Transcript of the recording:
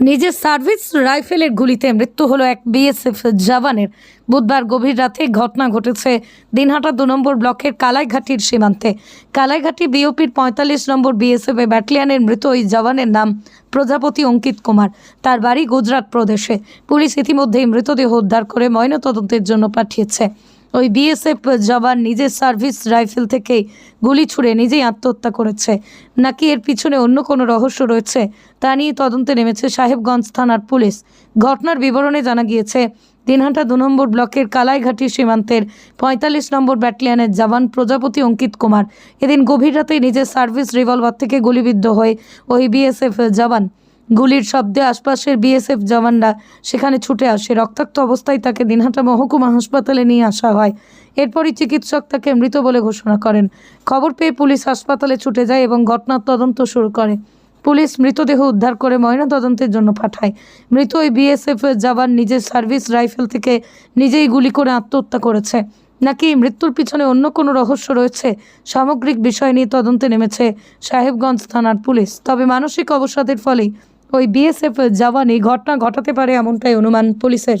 নিজের সার্ভিস রাইফেলের গুলিতে মৃত্যু হলো এক বিএসএফ জওয়ানের। বুধবার গভীর রাতে ঘটনা ঘটেছে দিনহাটা দু নম্বর ব্লকের কালাইঘাটির সীমান্তে। কালাইঘাটি বিওপির পঁয়তাল্লিশ নম্বর বিএসএফ ব্যাটালিয়নের মৃত ওই জওয়ানের নাম প্রজাপতি অঙ্কিত কুমার। তার বাড়ি গুজরাট প্রদেশে। পুলিশ ইতিমধ্যেই মৃতদেহ উদ্ধার করে ময়নাতদন্তের জন্য পাঠিয়েছে। ওই বিএসএফ জওয়ান নিজের সার্ভিস রাইফেল থেকেই গুলি ছুড়ে নিজেই আত্মহত্যা করেছে। নাকি এর পিছনে অন্য কোনো রহস্য রয়েছে? তা নিয়ে তদন্তে নেমেছে সাহেবগঞ্জ থানার পুলিশ। ঘটনার বিবরণে জানা গিয়েছে, দিনহাটা দু নম্বর ব্লকের কালাইঘাটি সীমান্তের পঁয়তাল্লিশ নম্বর ব্যাটালিয়নের জওয়ান প্রজাপতি অঙ্কিত কুমার এদিন গভীর রাতেই নিজের সার্ভিস রিভলভার থেকে গুলিবিদ্ধ হয়ে ওই বিএসএফ জওয়ান গুলির শব্দে আশপাশের বিএসএফ জওয়ানরা সেখানে ছুটে আসে। রক্তাক্ত অবস্থায় তাকে দিনহাটা মহকুমা হাসপাতালে নিয়ে আসা হয়। এরপরই চিকিৎসক তাকে মৃত বলে ঘোষণা করেন। খবর পেয়ে পুলিশ হাসপাতালে ছুটে যায় এবং ঘটনার তদন্ত শুরু করে। পুলিশ মৃতদেহ উদ্ধার করে ময়না তদন্তের জন্য পাঠায়। মৃত ওই বিএসএফ জওয়ান নিজের সার্ভিস রাইফেল থেকে নিজেই গুলি করে আত্মহত্যা করেছে। নাকি মৃত্যুর পিছনে অন্য কোনো রহস্য রয়েছে? সামগ্রিক বিষয় নিয়ে তদন্তে নেমেছে সাহেবগঞ্জ থানার পুলিশ। তবে মানসিক অবসাদের ফলেই ওই বিএসএফ জওয়ান এই ঘটনা ঘটাতে পারে এমনটাই অনুমান পুলিশের।